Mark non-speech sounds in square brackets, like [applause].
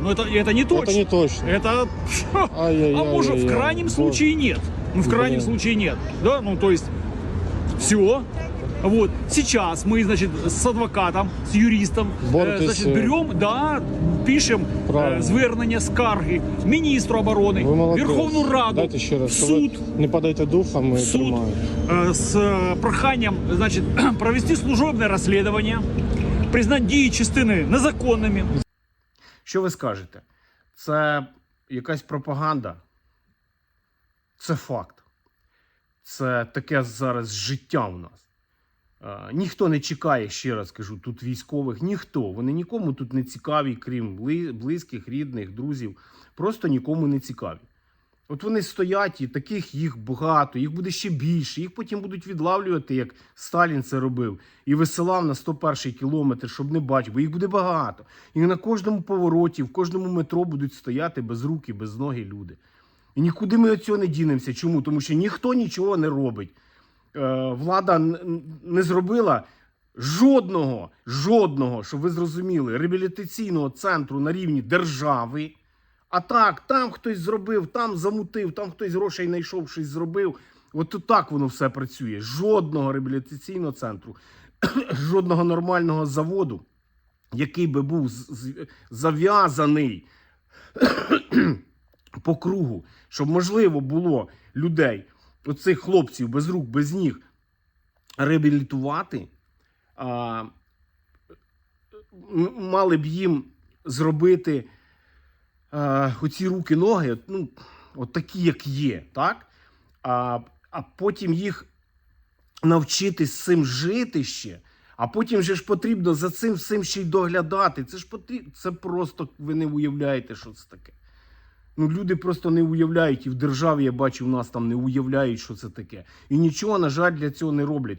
но это, это не точно. Это не точно. Это, [laughs] Ай-яй-яй-яй-яй. а может, в крайнем Боже. случае нет. Ну, в крайнем Блин. случае нет. Да, ну, то есть, все. Вот, сейчас мы, значит, с адвокатом, с юристом, э, Боретесь, значит, э, берем, да, пишем Правильно. э, звернення скарги міністру оборони, Ви молодець. Верховну Раду, Дайте ще раз. в що суд, Ви не падайте духом і суд тримаєте. э, с э, проханням, значит, [clears throat] провести служебное расследование, признать дії частини незаконними. Що ви скажете? Це якась пропаганда? Це факт. Це таке зараз життя у нас. Е, ніхто не чекає, ще раз кажу, тут військових, ніхто. Вони нікому тут не цікаві, крім близьких, рідних, друзів. Просто нікому не цікаві. От вони стоять, і таких їх багато, їх буде ще більше. Їх потім будуть відлавлювати, як Сталін це робив, і висилав на 101 кілометр, щоб не бачив, бо їх буде багато. І на кожному повороті, в кожному метро будуть стояти без руки, без ноги люди. І нікуди ми від цього не дінемося. Чому? Тому що ніхто нічого не робить. Е, влада не зробила жодного, жодного, щоб ви зрозуміли, реабілітаційного центру на рівні держави. А так, там хтось зробив, там замутив, там хтось грошей знайшов, щось зробив. От так воно все працює. Жодного реабілітаційного центру, [coughs] жодного нормального заводу, який би був зав'язаний [coughs] по кругу, щоб можливо було людей, оцих хлопців без рук, без ніг, реабілітувати, а, мали б їм зробити а, оці руки, ноги, ну, от такі, як є, так? А, а потім їх навчитись з цим жити ще. А потім же ж потрібно за цим всім ще й доглядати. Це ж потрібно. Це просто ви не уявляєте, що це таке. Ну, люди просто не уявляють, і в державі я бачу, в нас там не уявляють, що це таке. І нічого, на жаль, для цього не роблять.